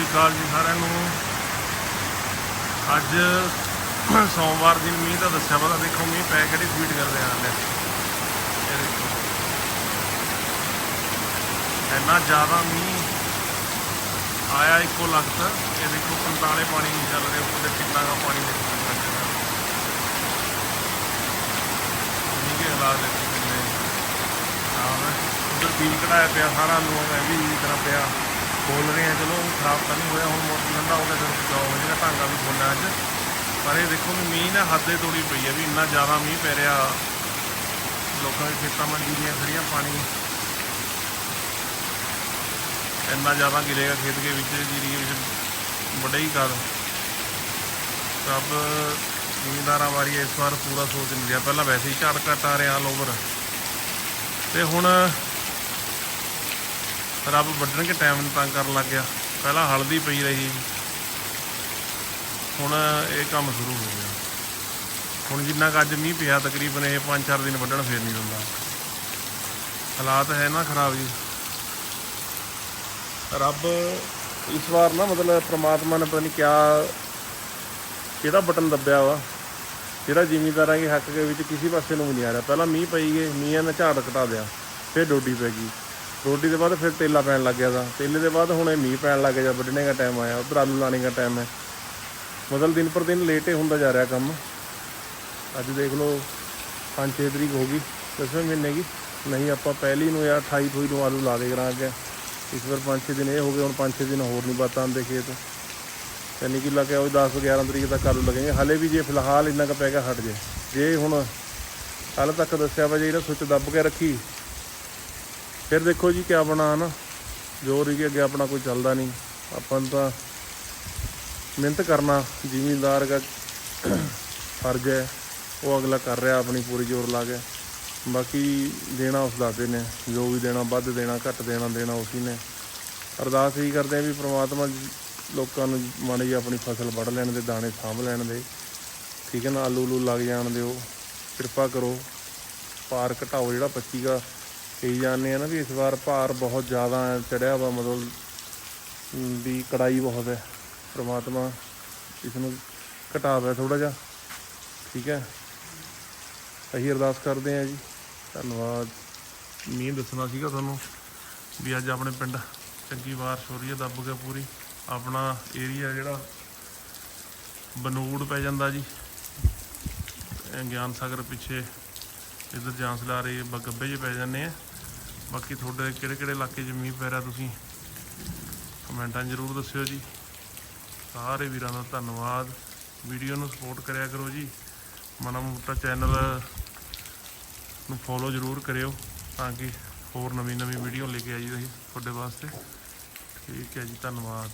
ਸ਼੍ਰੀ ਅਕਾਲ ਜੀ ਸਾਰਿਆਂ ਨੂੰ। ਅੱਜ ਸੋਮਵਾਰ ਦਿਨ ਮੀਂਹ ਦਾ ਦੱਸਿਆ ਪਤਾ ਦੇਖੋ ਮੀਂਹ ਪੈ ਕਿਹੜੀ ਸਪੀਡ ਕਰ ਰਿਹਾ ਹਾਲੇ ਇੰਨਾ ਜ਼ਿਆਦਾ ਮੀਂਹ ਆਇਆ ਇੱਕੋ ਲਖਤ। ਇਹ ਦੇਖੋ ਪੰਤਾਲੇ ਪਾਣੀ ਨਹੀਂ ਚੱਲ ਰਿਹਾ ਉੱਤੇ ਕਿੰਨਾ ਦਾ ਪਾਣੀ ਦੇਖੋ ਮੀਂਹ ਦੇ ਹਾਲਾਤ ਦੇਖੋ ਕਿੰਨੇ। ਆਹ ਉਧਰ ਬੀਜ ਕਢਾਇਆ ਪਿਆ, ਸਾਰਾ ਲੋਕ ਐ ਵੀ ਤਰ੍ਹਾਂ ਪਿਆ ਬੋਲ ਰਹੇ ਆ, ਚਲੋ ਖਰਾਬ ਤਾਂ ਨਹੀਂ ਹੋਇਆ, ਹੁਣ ਮੌਸਮ ਠੰਡਾ ਹੋ ਗਿਆ ਫਿਰ ਬਚਾਓ ਹੋ ਜਾਏਗਾ ਢਾਂਗਾ ਵੀ ਬੋਲਿਆ ਅੱਜ। ਪਰ ਇਹ ਦੇਖੋ ਵੀ ਮੀਂਹ ਨੇ ਹੱਦੇ ਤੋੜੀ ਪਈ ਹੈ ਵੀ ਇੰਨਾ ਜ਼ਿਆਦਾ ਮੀਂਹ ਪੈ ਰਿਹਾ। ਲੋਕਾਂ ਦੇ ਖੇਤਾਂ ਮਾ ਦੀਆਂ ਖੜੀਆਂ ਪਾਣੀ। ਇੰਨਾ ਜ਼ਿਆਦਾ ਗਿਰੇਗਾ ਖੇਤ ਦੇ ਵਿੱਚ, ਜੀਰੀ ਦੇ ਵਿੱਚ ਵਡਈ ਕਰ ਸਭ ਜ਼ਿਮੀਂਦਾਰਾਂ ਵਾਰੀ ਇਸ ਵਾਰ ਪੂਰਾ ਸੋਚ ਨਹੀਂ ਰਿਹਾ ਪਹਿਲਾਂ ਵੈਸੇ ਹੀ ਝਾੜ ਘੱਟ ਆ ਰਿਹਾ ਆਲ ਓਵਰ ਤੇ ਹੁਣ ਰੱਬ ਵੱਢਣ ਕੇ ਟਾਈਮ ਨੂੰ ਤੰਗ ਕਰਨ ਲੱਗ ਗਿਆ। ਪਹਿਲਾਂ ਹਲਦੀ ਪਈ ਰਹੀ। ਹੁਣ ਇਹ ਕੰਮ ਸ਼ੁਰੂ ਹੋ ਗਿਆ। ਹੁਣ ਜਿੰਨਾ ਕੁ ਅੱਜ ਮੀਂਹ ਪਿਆ, ਤਕਰੀਬਨ ਇਹ 5-4 ਦਿਨ ਵੱਢਣ ਫੇਰ ਨਹੀਂ ਹੁੰਦਾ ਹਾਲਾਤ ਹੈ ਨਾ ਖਰਾਬ ਜੀ। ਰੱਬ ਇਸ ਵਾਰ ਨਾ ਮਤਲਬ ਪ੍ਰਮਾਤਮਾ ਨੇ ਪਤਾ ਨਹੀਂ ਕਿਆ ਕਿਹੜਾ ਬਟਨ ਦੱਬਿਆ ਵਾ। ਜਿਹੜਾ ਜ਼ਿਮੀਂਦਾਰਾਂ ਦੇ ਹੱਕ ਦੇ ਵਿੱਚ ਕਿਸੇ ਪਾਸੇ ਨੂੰ ਵੀ ਨਹੀਂ ਆ ਰਿਹਾ। ਪਹਿਲਾਂ ਮੀਂਹ ਪਈ ਗਏ, ਮੀਂਹ ਨੇ ਝਾੜ ਘਟਾ ਦਿਆ, ਫਿਰ ਡੋਡੀ ਪੈ ਗਈ। ਰੋਟੀ ਦੇ ਬਾਅਦ ਫਿਰ ਤੇਲਾ ਪੈਣ ਲੱਗ ਗਿਆ ਦਾ ਤੇਲੇ ਦੇ ਬਾਅਦ ਹੁਣ ਇਹ ਮੀਂਹ ਪੈਣ ਲੱਗ ਗਿਆ, ਵੱਢਣੇ ਦਾ ਟਾਈਮ ਆਇਆ, ਉਧਰ ਆਲੂ ਲਾਣੇ ਦਾ ਟਾਈਮ ਹੈ। ਮਤਲਬ ਦਿਨ ਪਰ ਦਿਨ ਲੇਟ ਹੀ ਹੁੰਦਾ ਜਾ ਰਿਹਾ ਕੰਮ। ਅੱਜ ਦੇਖ ਲਓ 5-6 ਤਰੀਕ ਹੋ ਗਈ, ਦਸਵੇਂ ਮਹੀਨੇ ਦੀ। ਨਹੀਂ, ਆਪਾਂ ਪਹਿਲੀ ਨੂੰ ਜਾਂ 28 ਥੋਈ ਨੂੰ ਆਲੂ ਲਾ ਦੇ ਕਰਾਂ ਅੱਗੇ ਇਸ ਵਾਰ 5-6 ਦਿਨ ਇਹ ਹੋ ਗਏ, ਹੁਣ 5-6 ਦਿਨ ਹੋਰ ਨਹੀਂ ਬਾਤਾਂ ਆਉਂਦੇ ਖੇਤ। ਯਾਨੀ ਕਿ ਲੱਗਿਆ ਉਹ 10-11 ਤਰੀਕ ਤੱਕ ਆਲੂ ਲੱਗेंगे ਹਲੇ ਵੀ ਜੇ ਫਿਲਹਾਲ ਇੰਨਾ ਕੁ ਪੈ ਗਿਆ, ਹਟ ਜੇ। ਜੇ ਹੁਣ ਕੱਲ ਤੱਕ ਦੱਸਿਆ ਵਾ, ਜੇ ਇਹਦਾ ਸੁੱਚ ਦੱਬ ਕੇ ਰੱਖੀ ਫਿਰ ਦੇਖੋ ਜੀ ਕਿਆ ਬਣਾ ਨਾ। ਜੋ ਰਹੀ ਅੱਗੇ ਆਪਣਾ ਕੋਈ ਚੱਲਦਾ ਨਹੀਂ। ਆਪਾਂ ਨੂੰ ਤਾਂ ਮਿਹਨਤ ਕਰਨਾ, ਜ਼ਿਮੀਂਦਾਰ ਦਾ ਫਰਜ਼ ਹੈ। ਉਹ ਅਗਲਾ ਕਰ ਰਿਹਾ, ਆਪਣੀ ਪੂਰੀ ਜ਼ੋਰ ਲਾ ਕੇ। ਬਾਕੀ ਦੇਣਾ ਉਸ ਦਾਤੇ ਨੇ। ਜੋ ਵੀ ਦੇਣਾ, ਵੱਧ ਦੇਣਾ, ਘੱਟ ਦੇਣਾ ਦੇਣਾ ਉਸੀ ਨੇ। ਅਰਦਾਸ ਇਹੀ ਕਰਦੇ ਆ ਵੀ ਪ੍ਰਮਾਤਮਾ ਲੋਕਾਂ ਨੂੰ ਮਨ ਜੀ ਆਪਣੀ ਫਸਲ ਵੱਢ ਲੈਣ ਦੇ, ਦਾਣੇ ਸਾਂਭ ਲੈਣ ਦੇ। ਠੀਕ ਹੈ ਨਾ? ਆਲੂ ਲੂ ਲੱਗ ਜਾਣ ਦਿਓ। ਕਿਰਪਾ ਕਰੋ। ਭਾਰ ਘਟਾਓ ਜਿਹੜਾ 25 ਦਾ ਕਹੀ ਜਾਂਦੇ ਆ ਨਾ ਵੀ ਇਸ ਵਾਰ ਭਾਰ ਬਹੁਤ ਜ਼ਿਆਦਾ ਚੜਿਆ ਵਾ ਮਤਲਬ ਅਮ, ਵੀ ਕੜਾਈ ਬਹੁਤ ਹੈ। ਪ੍ਰਮਾਤਮਾ ਇਸ ਨੂੰ ਘਟਾਵੇ ਥੋੜਾ ਜਿਹਾ। ਠੀਕ ਹੈ? ਅਸੀਂ ਅਰਦਾਸ ਕਰਦੇ ਹਾਂ ਜੀ। ਧੰਨਵਾਦ। ਮੀਂਹ ਦੱਸਣਾ ਸੀਗਾ ਤੁਹਾਨੂੰ ਵੀ ਅੱਜ ਆਪਣੇ ਪਿੰਡ ਚੰਗੀ ਬਾਰਿਸ਼ ਹੋ ਰਹੀ ਹੈ ਦੱਬ ਕੇ ਪੂਰੀ। ਆਪਣਾ ਏਰੀਆ ਜਿਹੜਾ ਬਨੂੜ ਪੈ ਜਾਂਦਾ ਜੀ। ਗਿਆਨ ਸਾਗਰ ਪਿੱਛੇ ਇਧਰ ਜਾਂਸਲਾ ਰਹੇ ਗੱਬੇ 'ਚ ਪੈ ਜਾਂਦੇ ਆ। ਬਾਕੀ ਤੁਹਾਡੇ ਕਿਹੜੇ ਕਿਹੜੇ ਇਲਾਕੇ 'ਚ ਮੀਂਹ ਪੈ ਰਿਹਾ ਤੁਸੀਂ ਕਮੈਂਟਾਂ ਜ਼ਰੂਰ ਦੱਸਿਓ ਜੀ। ਸਾਰੇ ਵੀਰਾਂ ਦਾ ਧੰਨਵਾਦ। ਵੀਡੀਓ ਨੂੰ ਸਪੋਰਟ ਕਰਿਆ ਕਰੋ ਜੀ। ਮਾੜਾ ਮੋਟਾ ਚੈਨਲ ਨੂੰ ਫੋਲੋ ਜ਼ਰੂਰ ਕਰਿਓ ਤਾਂ ਕਿ ਹੋਰ ਨਵੀਂ ਨਵੀਂ ਵੀਡੀਓ ਲੈ ਕੇ ਆਈ ਅਸੀਂ ਤੁਹਾਡੇ ਵਾਸਤੇ। ਠੀਕ ਹੈ ਜੀ, ਧੰਨਵਾਦ।